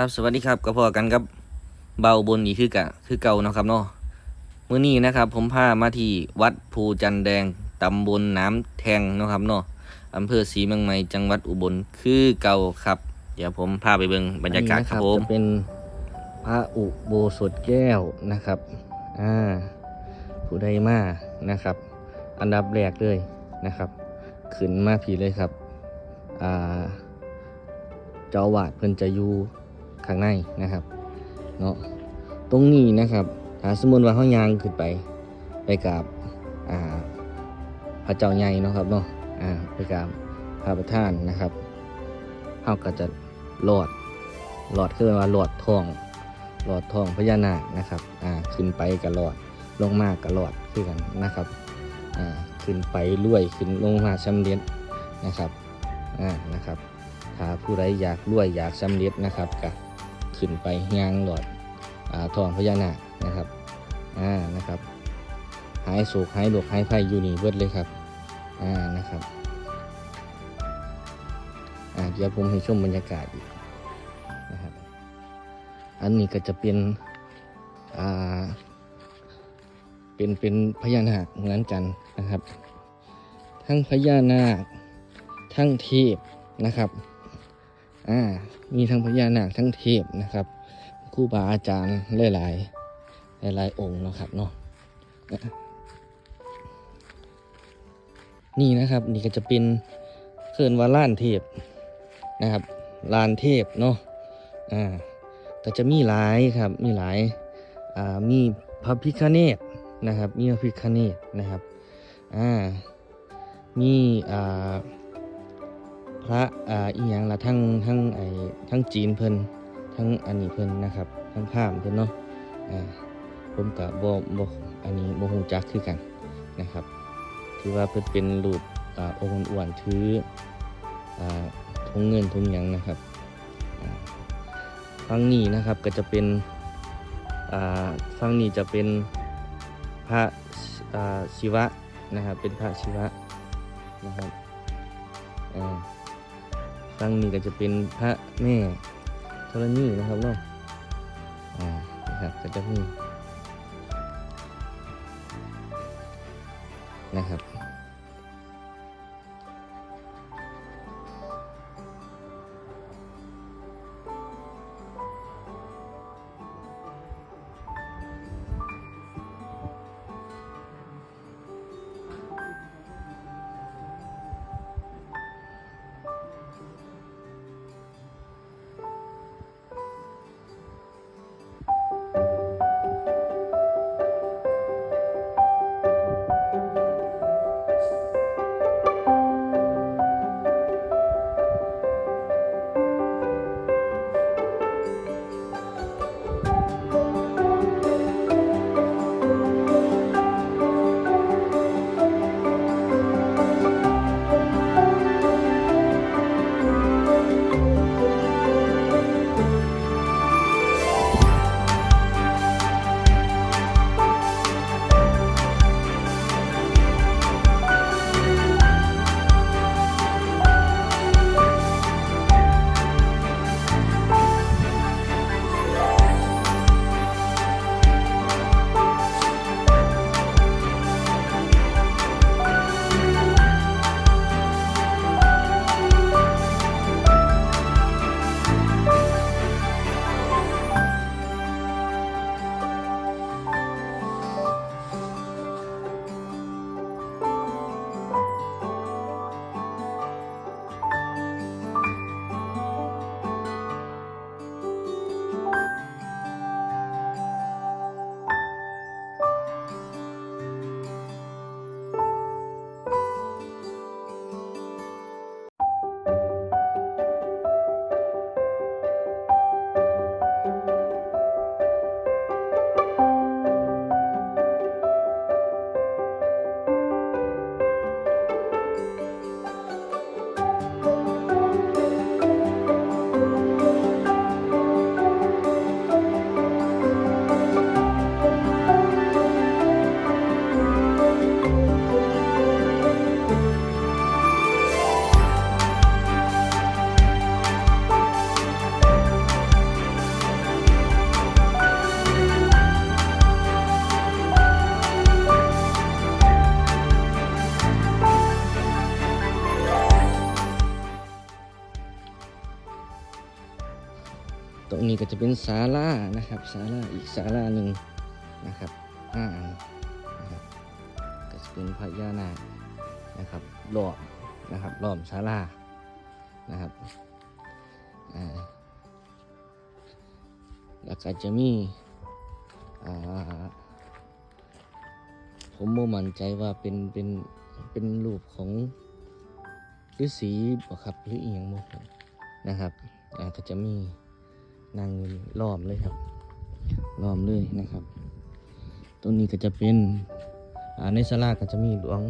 ครับ สวัสดีครับก็พอกันกับเบาบนอีกคือกะคือเก่าเนาะครับเนาะมื้อนี้นะครับ ผมพามาที่วัดภูจันแดงตำบลน้ำแทงเนาะครับเนาะอำเภอศรีเมืองใหม่จังหวัดอุบลคือเก่าครับ เดี๋ยวผมพาไปเบิ่งบรรยากาศครับผมจะเป็นพระอุโบสถแก้วนะครับอ่าผู้ใดมานะครับ อันดับแรกเลยนะครับ ขึ้นมาผีเลยครับอ่าเจ้าวาดเพิ่นจะอยู่ ข้างในนะครับเนาะตรงนี้นะครับถ้าสมมติว่าเฮายางขึ้นไปไปกับอ่าพระเจ้าใหญ่เนาะครับเนาะอ่าไปกับพระประธานนะครับเฮาก็จะรอดหลอดคือว่าหลอดทองหลอดทองพญานาคนะครับอ่าขึ้นไปกับหลอดลงมากับหลอดคือกันนะครับอ่าขึ้นไปรวยขึ้นลงมาสำเร็จนะครับอ่านะครับถ้าผู้ใดอยากรวยอยากสำเร็จนะครับก็ ขึ้นไปย่างหลอดอ่าทองพญานาคนะครับอ่านะครับหายโศกหายโรคหายภัยอยู่นี่เบิดเลยครับอ่านะครับอ่าเดี๋ยวผมให้ชมบรรยากาศอีกนะครับอันนี้ก็จะเป็นอ่าเป็นเป็นพญานาคเหมือนกันนะครับ ทั้งพญานาคทั้งเทพนะครับ อ่า มีทั้งพญานาคทั้งเทพนะครับครูบาอาจารย์หลายๆหลายๆองค์นะครับเนาะนี่นะครับ นี่ก็จะเป็นเคินว่าล้านเทพนะครับลานเทพเนาะอ่าก็จะมีหลายครับมีหลายอ่ามีพระพิฆเนศนะครับ มีพระพิฆเนศนะครับอ่ามีอ่า พระอ่าอีหยังละทั้งทั้งไอ้ทั้งจีนเพิ่นทั้งอันนี้เพิ่นนะครับทั้งภาพเพิ่นเนาะอ่าผมกับบ่บ่อันนี้บ่ฮู้จักคือกันนะครับที่ว่าเพิ่นเป็นรูปอ่าองค์อ้วนถืออ่าทงเงินทงหยังนะครับฝั่งนี้นะครับก็จะเป็นอ่าฝั่งนี้จะเป็นพระอ่าศิวะนะครับเป็นพระศิวะนะครับ ตั้งนี้ก็จะเป็นพระแม่ธรณีนะครับเนาะอ่านะครับก็จะมีนะครับ ศาลานะครับศาลาอีกศาลาหนึ่งนะครับห้าอันนะครับก็จะเป็นพญานาคนะครับล้อมนะครับล้อมศาลานะครับอ่าแล้วก็จะมีอ่าผมโมมั่นใจว่าเป็นเป็นเป็นรูปของฤาษีบ่ครับหรืออีหยังบ่นะครับอ่าก็จะมี นางอยู่ล้อมเลยครับล้อมเลยนะครับตรงนี้ก็จะเป็นในศาลาก็จะมีหลวง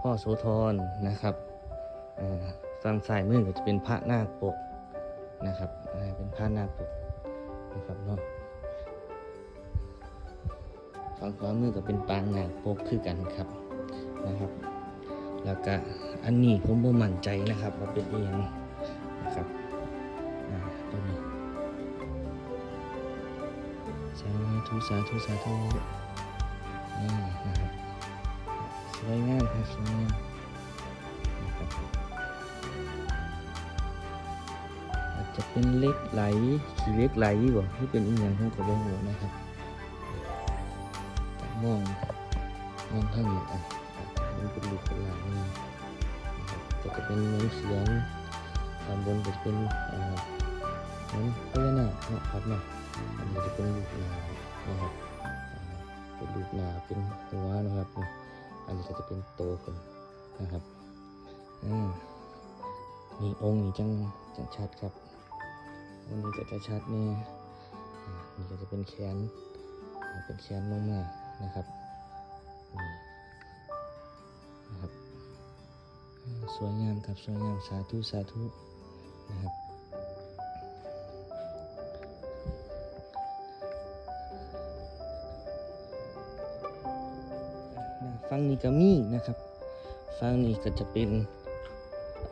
พ่อโสธรนะครับฝั่งซ้ายมือก็จะเป็นพระนาคปกนะครับเป็นพระนาคปกนะครับเนาะฝั่งขวามือก็เป็นปางนาคปกคือกันครับนะครับ แล้วก็อันนี้ผมบ่มั่นใจนะครับว่าเป็นเอียงนะครับ ตัวนี้สาธุสาธุสาธุอ่นะครับสวยงามครับสวยงามนะครับอาจจะเป็นเล็กไหลขี้เล็กไหลบ่ที่เป็นอีหยังผมก็บ่รู้นะครับมองมองทางนี้อะมันเป็นลูกเป็นหลานนี่ก็จะเป็นเหมือนเสียงตามบนจะเป็นอ่า เหมือนพญานาคเนาะครับเนาะอันนี้จะเป็นลูกนานะครับเป็นลูกนาเป็นหัวนะครับเนี่ยอันนี้ก็จะเป็นโตคนนะครับอ่านี่องค์นี้จังจังชัดครับองค์นี้ก็จะชัดเนี่ยอ่านี่ก็จะเป็นแขนเป็นแขนลงมานะครับนี่นะครับ สวยงามครับสวยงามสาธุสาธุนะครับ ก็มีนะครับฟังนี้ก็จะเป็น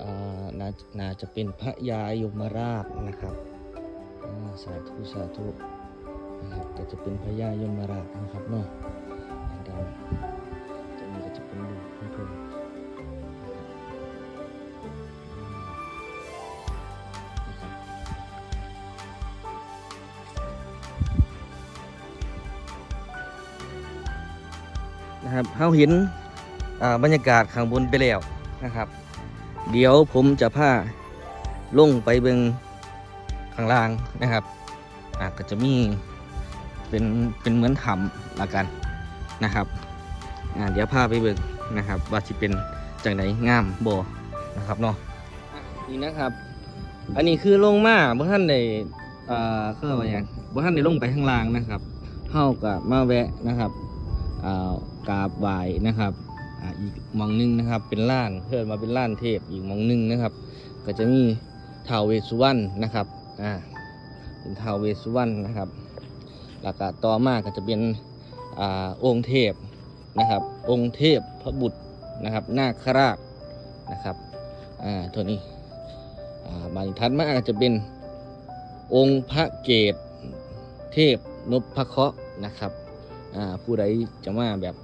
อ่านานาจะเป็นพระยายมราชนะครับอ่าสาธุสาธุนะครับก็จะเป็นพระยายมราชนะครับเนาะอันเดยวตรงนี้ก็จะเป็นลูของเพิ่นนะครับเราเห็น บรรยากาศข้างบนไปแล้วนะครับ เดี๋ยวผมจะพาลงไปเบิงข้างล่างนะครับอาก็จะมีเป็นเป็นเหมือนถ้ำละกันนะครับเดี๋ยวพาไปเบิงนะครับ ว่าสิเป็นจังไดงามบ่นะครับเนาะนี่นะครับ อันนี้คือลงมาบ่ท่านได้อ่าคือว่าหยังบ่ท่านได้ลงไปข้างล่างนะครับเฮาก็มาแวะนะครับอ่ากราบไหว้นะครับ อ่าอีกมองหนึงนะครับ เป็นล้านเพื่อนมาเป็นล้านเทพอีกมองหนึงนะครับ ก็จะมีท้าวเวสสุวรรณนะครับอ่าเป็นท้าวเวสสุวรรณนะครับแล้วก็ต่อมาก็จะเป็นอ่าองค์เทพนะครับ องค์เทพพระบุตรนะครับนาคราชนะครับอ่าตัวนี้อ่าบานทัดมาก็จะเป็นองค์พระเกตเทพนพเคราะห์นะครับอ่าผู้ใดจะมาแบบ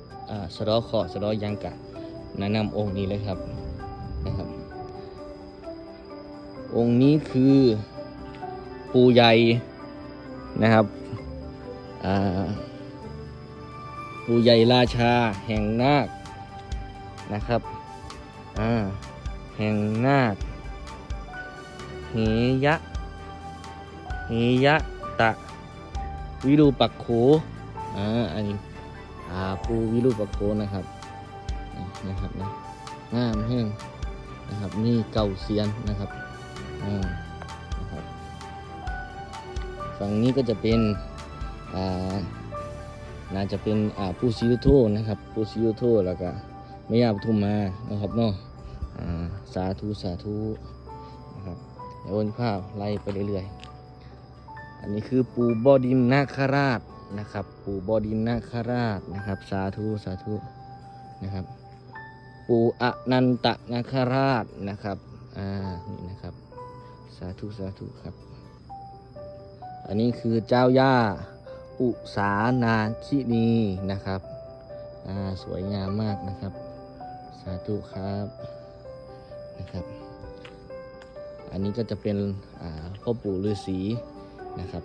สะเดอคระห์สะดอยังกะแนะนำองค์นี้เลยครับนะครับ องค์นี้คือปูใหญ่นะครับอ่าปูใหญ่ราชาแห่งนาคนะครับอ่าแห่งนาคเฮยะเฮยะตะ วิรูปักโขอ่าอันนี้ ปูวิรูปโคนะครับนะครับนะงามแห้งนะครับนี่เก่าเซียนนะครับนะครับ ฝั่งนี้ก็จะเป็นอ่าน่าจะเป็นอ่าปูซิยุโทนะครับปูซิยุโทแล้วก็แม่ยาปทุมมานะครับเนาะอ่าสาธุสาธุนะครับเดี๋ยววนภาพไล่ไปเรื่อยๆ อันนี้คือปูบอดินนาคราช นะครับ ปู่บดินนาคราชนะครับ สาธุสาธุนะครับ ปู่อนันตนาคราชนะครับอ่านี่นะครับ สาธุสาธุครับ อันนี้คือเจ้าย่าอุสานาคินีนะครับอ่าสวยงามมากนะครับ สาธุครับนะครับ อันนี้ก็จะเป็นอ่าพ่อปู่ฤาษีนะครับ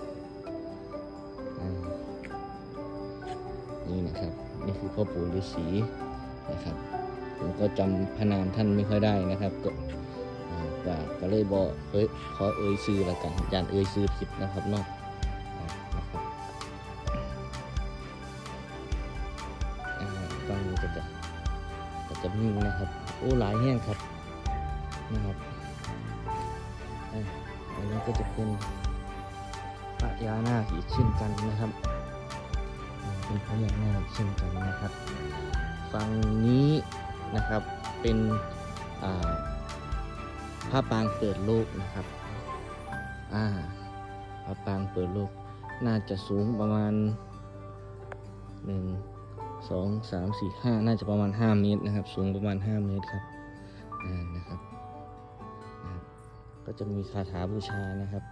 นี่นะครับ นี่คือพ่อปู่ฤาษีนะครับ ผมก็จำพระนามท่านไม่ค่อยได้นะครับก็อ่าก็ก็เลยบอกเอ้ยขอเอ่ยซื้อละกันยานเอ่ยซื้อผิดนะครับเนาะอ่านะครับอ่าฟังนี้ก็จะก็จะมีนะครับ โอ้หลายแห้งครับนะครับอันนี้ก็จะเป็นพระยานาคอีกเช่นกันนะครับ อ่าเป็นพระยานาเช่นกันนะครับฝั่งนี้นะครับเป็นอ่าพระปางเปิดโลกนะครับอ่าพระปางเปิดโลก น่าจะสูงประมาณหนึ่งสองสามสี่ห้าน่าจะประมาณห้าเมตรนะครับ สูงประมาณห้าเมตรครับอ่านะครับนะครับ ก็จะมีคาถาบูชานะครับ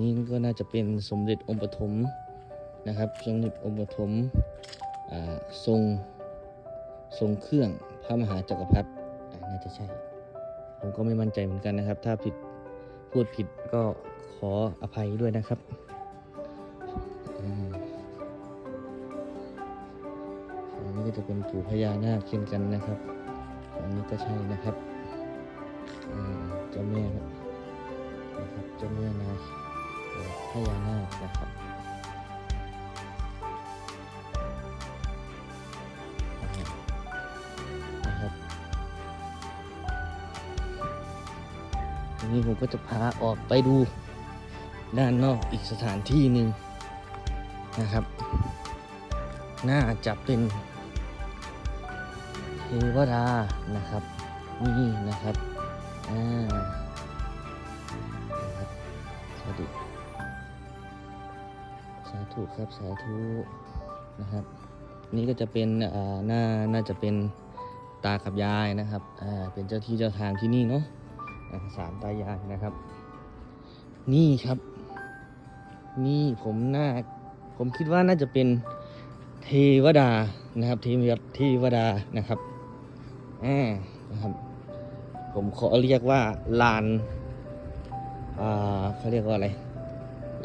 นี้ก็น่าจะเป็นสมเด็จองค์ปฐมนะครับสมเด็จองค์ปฐมทรงทรงเครื่องพระมหาจักรพรรดิน่าจะใช่ ผมก็ไม่มั่นใจเหมือนกันนะครับ ถ้าผิดพูดผิดก็ขออภัยด้วยนะครับอ่าฝั่งนี้ก็จะเป็นปู่พญานาคเช่นกันนะครับฝั่งนี้ก็ใช่นะครับเจ้าแม่นะครับเจ้าแม่นาค พญานาคนะครับนะครับทีนี้ผมก็จะพาออกไปดูด้านนอกอีกสถานที่หนึ่งนะครับ น่าจะเป็นเทวดานะครับ นี่นะครับ อ่า ธุครับสาธุนะครับ นี่ก็จะเป็นอ่าน่าน่าจะเป็นตากับยายนะครับอ่าเป็นเจ้าที่เจ้าทางที่นี่เนาะสามตายายนะครับ นี่ครับ นี่ผมน่าผมคิดว่าน่าจะเป็นเทวดานะครับเทวดาเทวดานะครับอ่านะครับ ผมขอเรียกว่าลานอ่าเขาเรียกว่าอะไร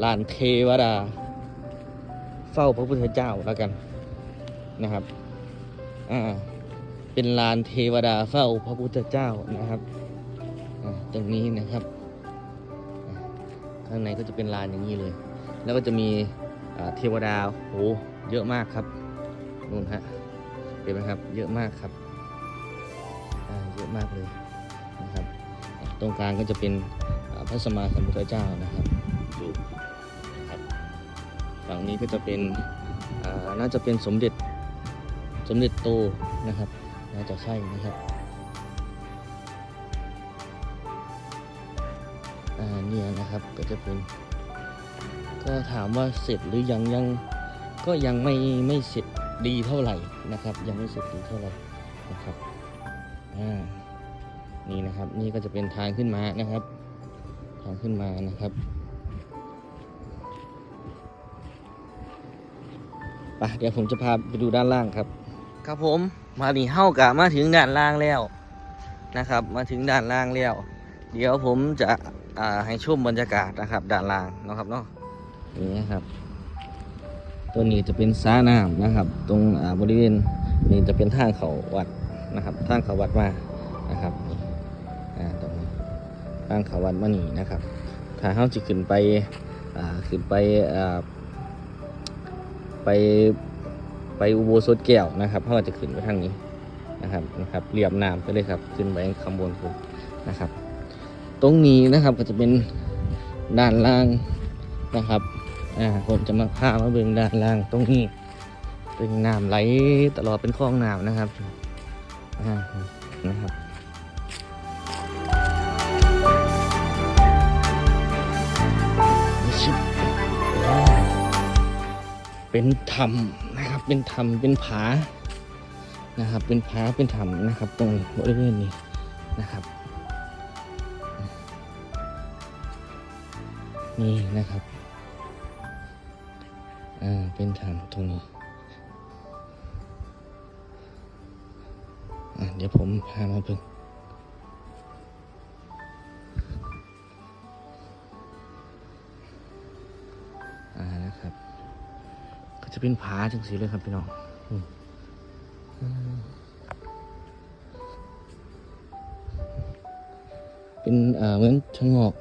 ลานเทวดา เฝ้าพระพุทธเจ้าแล้วกันนะครับ อ่า เป็นลานเทวดาเฝ้าพระพุทธเจ้านะครับ อ่า ตรงนี้นะครับ ข้างในก็จะเป็นลานอย่างนี้เลย แล้วก็จะมีเทวดาโหเยอะมากครับนู่นฮะเห็นไหมครับ เยอะมากครับ อ่า เยอะมากเลยนะครับ ตรงกลางก็จะเป็นพระสมมาสัมพุทธเจ้านะครับอยู่นะครับ ฝั่งนี้ก็จะเป็นน่าจะเป็นสมเด็จสมเด็จโตนะครับ น่าจะใช่นะครับอ่าเนี่ยนะครับก็จะเป็น ก็ถามว่าเสร็จหรือยังยังก็ยังไม่ไม่เสร็จดีเท่าไหร่นะครับ ยังไม่เสร็จดีเท่าไหร่นะครับอ่านี่นะครับนี่ก็จะเป็นทางขึ้นมานะครับ ทางขึ้นมานะครับ ไปเดี๋ยวผมจะพาไปดูด้านล่างครับ ครับผมมาดีเฮ้ากะมาถึงด้านล่างแล้วนะครับ มาถึงด้านล่างแล้ว เดี๋ยวผมจะอ่าให้ชมบรรยากาศนะครับ ด้านล่างเนาะครับเนาะนี่นะครับตัวนี้จะเป็นสระน้ำนะครับ ตรงอ่าบริเวณนี้จะเป็นทางเขาวัดนะครับทางเขาวัดมานะครับนี่อ่าตรงนี้ทางเขาวัดมณีนะครับถ้าเขาจะขึ้นไปอ่าขึ้นไปอ่า ไปไปอุโบสถแก้วนะครับเขาจะขึ้นไปทางนี้นะครับนะครับเรียบน้ำไปเลยครับ ขึ้นไปข้างบนผมนะครับ ตรงนี้นะครับก็จะเป็นด้านล่างนะครับอ่าผมจะมาพามาเบิ่งด้านล่างตรงนี้เป็นน้ำไหลตลอดเป็นคลองน้ำนะครับอ่านะครับ เป็นถ้ำนะครับ เป็นถ้ำเป็นผานะครับ เป็นผาเป็นถ้ำนะครับ ตรงบริเวณนี้นะครับนี่นะครับอ่าเป็นถ้ำตรงนี้เดี๋ยวผมพามาเพิ่ง เป็นผาจังสีเลยครับพี่น้องเป็นเหมือนชะงอก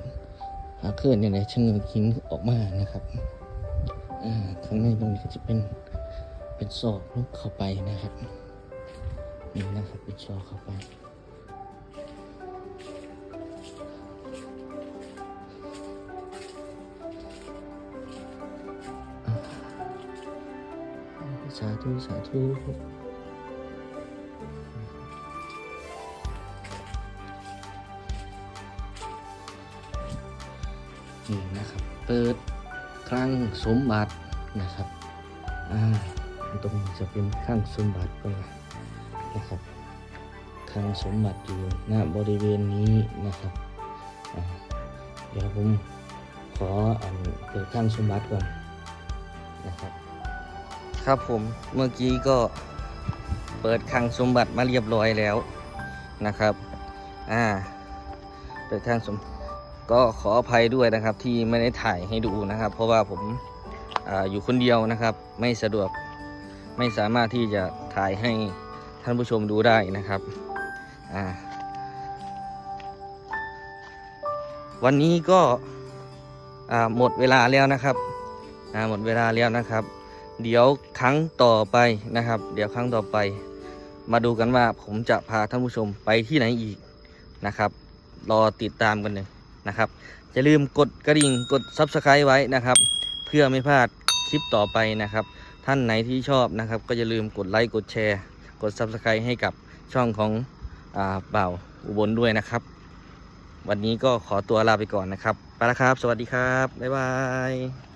ผาเคลื่อนเนี่ยนะชะงอกหินออกมานะครับข้างในตรงนี้ก็จะเป็นเป็นซอกลงเข้าไปนะครับนี่นะครับเป็นซอกเข้าไป สาธุสาธุนี่นะครับ เปิดครั้งสมบัตินะครับ อ่า ตรงจะเป็นครั้งสมบัติก็นะครับครั้งสมบัติอยู่ณบริเวณนี้นะครับเดี๋ยวผมขออ่านเปิดครั้งสมบัติก่อนนะครับ ครับผมเมื่อกี้ก็เปิดคลังสมบัติมาเรียบร้อยแล้วนะครับ อ่า เปิดคลังสมก็ขออภัยด้วยนะครับ ที่ไม่ได้ถ่ายให้ดูนะครับ เพราะว่าผมอาอยู่คนเดียวนะครับ ไม่สะดวกไม่สามารถที่จะถ่ายให้ท่านผู้ชมดูได้นะครับ อ่า วันนี้ก็หมดเวลาแล้วนะครับหมดเวลาแล้วนะครับ เดี๋ยวครั้งต่อไปนะครับ เดี๋ยวครั้งต่อไป มาดูกันว่าผมจะพาท่านผู้ชมไปที่ไหนอีกนะครับ รอติดตามกันเลยนะครับอย่าลืมกดกระดิ่งกด Subscribe ไว้นะครับ เพื่อไม่พลาดคลิปต่อไปนะครับ ท่านไหนที่ชอบนะครับ ก็อย่าลืมกดไลค์กดแชร์ กด Subscribe ให้กับช่องของอ่าบ่าวอุบลด้วยนะครับ วันนี้ก็ขอตัวลาไปก่อนนะครับไปแล้วครับ สวัสดีครับ บ๊ายบาย